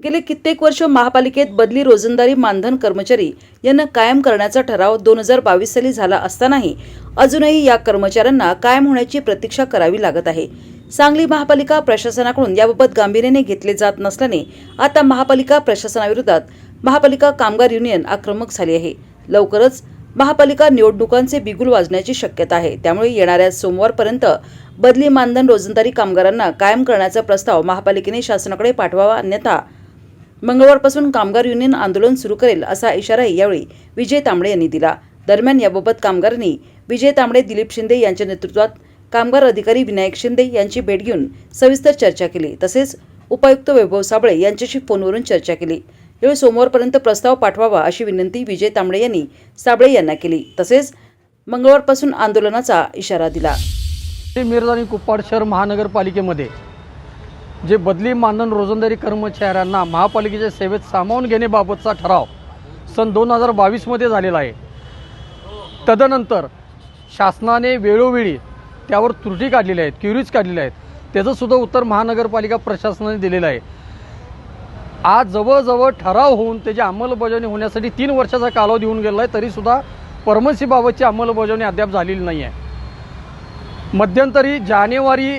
गेले कित्येक वर्ष महापालिकेत बदली रोजंदारी मानधन कर्मचारी यांना कायम करण्याचा ठराव दोन हजार बावीस साली झाला असतानाही अजूनही या कर्मचाऱ्यांना कायम होण्याची प्रतीक्षा करावी लागत आहे. सांगली महापालिका प्रशासनाकडून याबाबत गांभीर्याने घेतले जात नसल्याने आता महापालिका प्रशासनाविरोधात महापालिका कामगार युनियन आक्रमक झाली आहे. लवकरच महापालिका निवडणुकांचे बिगुल वाजण्याची शक्यता आहे. त्यामुळे येणाऱ्या सोमवारपर्यंत बदली मानधन रोजंदारी कामगारांना कायम करण्याचा प्रस्ताव महापालिकेने शासनाकडे पाठवावा अन्यथा मंगळवारपासून कामगार युनियन आंदोलन सुरू करेल असा इशाराही यावेळी विजय तांबडे यांनी दिला. दरम्यान याबाबत कामगारांनी विजय तांबडे दिलीप शिंदे यांच्या नेतृत्वात कामगार अधिकारी विनायक शिंदे यांची भेट घेऊन सविस्तर चर्चा केली. तसेच उपायुक्त वैभव साबळे यांच्याशी फोनवरून चर्चा केली. यावेळी सोमवारपर्यंत प्रस्ताव पाठवावा अशी विनंती विजय तांबडे यांनी साबळे यांना केली. तसेच मंगळवारपासून आंदोलनाचा इशारा दिला. ते आणि कुप्पाड शहर महानगरपालिकेमध्ये जे बदली मानधन रोजंदारी कर्मचाऱ्यांना महापालिकेच्या सेवेत सामावून घेण्याबाबतचा ठराव सन दोन हजार बावीसमध्ये झालेला आहे. तदनंतर शासनाने वेळोवेळी त्यावर त्रुटी काढलेल्या आहेत क्युरीज काढलेल्या आहेत. त्याचंसुद्धा उत्तर महानगरपालिका प्रशासनाने दिलेलं आहे. आज जवळजवळ ठराव होऊन त्याची अंमलबजावणी होण्यासाठी तीन वर्षाचा कालावधी होऊन गेला आहे तरीसुद्धा परमसीबाबतची अंमलबजावणी अद्याप झालेली नाही आहे मध्यंतरी जानेवारी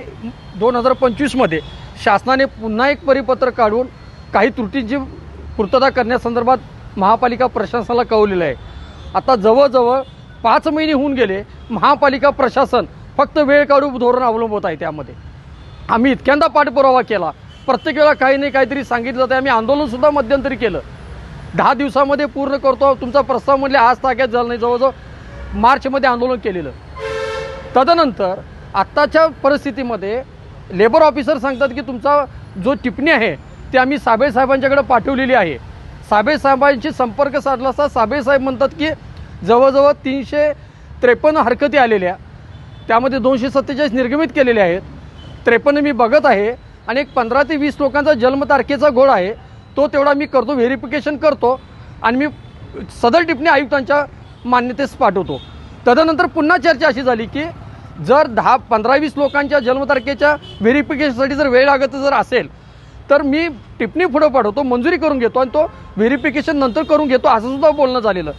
दोन हजार पंचवीसमध्ये शासनाने पुन्हा एक परिपत्र काढून काही त्रुटींची पूर्तता करण्यासंदर्भात महापालिका प्रशासनाला कळवलेलं आहे. आता जवळजवळ पाच महिने होऊन गेले महापालिका प्रशासन फक्त वेळ काढू धोरण अवलंबत आहे त्यामध्ये. आम्ही इतक्यांदा पाठपुरावा केला. प्रत्येक वेळा काही नाही काहीतरी सांगितलं जातं. आम्ही आंदोलनसुद्धा मध्यंतरी केलं. दहा दिवसामध्ये पूर्ण करतो. तुमचा प्रस्ताव म्हणजे आज ताक्यात झालं नाही. जवळजवळ मार्चमध्ये आंदोलन केलेलं. तदनंतर आत्ताच्या परिस्थितीमध्ये लेबर ऑफिसर सांगतात की तुमचा जो टिप्पणी आहे ती आम्ही साबळे साहेबांच्याकडे पाठवलेली आहे. साबेसाहेबांशी संपर्क साधला असता साबेसाहेब म्हणतात की जवळजवळ तीनशे त्रेपन्न हरकती आलेल्या त्यामध्ये दोनशे सत्तेचाळीस निर्गमित केलेल्या आहेत. त्रेपन्न मी बघत आहे आणि एक पंधरा ते वीस लोकांचा जन्मतारखेचा घोळ आहे. तो तेवढा मी करतो व्हेरिफिकेशन करतो आणि मी सदर टिप्पणी आयुक्तांच्या मान्यतेस पाठवतो. तदनंतर पुन्हा चर्चा अशी झाली की जर दहा पंधरा वीस लोकांच्या जन्मतारखेच्या व्हेरिफिकेशनसाठी जर वेळ लागत जर असेल तर मी टिप्पणी पुढं पाठवतो मंजुरी करून घेतो आणि तो व्हेरिफिकेशन नंतर करून घेतो असं सुद्धा बोलणं झालेलं.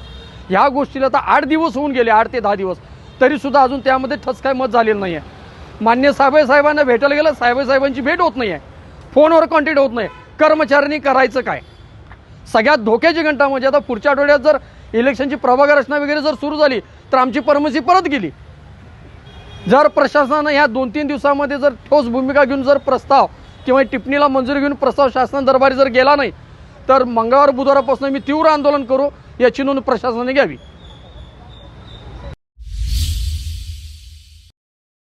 ह्या गोष्टीला आता आठ दिवस होऊन गेले आठ ते दहा दिवस. तरीसुद्धा अजून त्यामध्ये ठस काय मत झालेलं नाही आहे मान्य साहेब साहेबांना भेटायला गेलं साहेब साहेबांची भेट होत नाही आहे फोनवर कॉन्टॅक्ट होत नाही. कर्मचाऱ्यांनी करायचं काय? सगळ्यात धोक्याची घंटा म्हणजे आता पुढच्या आठवड्यात जर इलेक्शनची प्रभाग रचना वगैरे जर सुरू झाली तर आमची परमसी परत गेली. जर प्रशासनानं ह्या दोन तीन दिवसामध्ये जर ठोस भूमिका घेऊन जर प्रस्ताव किंवा टिप्पणीला मंजुरी घेऊन प्रस्ताव शासन दरबारी जर गेला नाही तर मंगळवार बुधवारापासून मी तीव्र आंदोलन करू याची नोंद प्रशासनाने घ्यावी.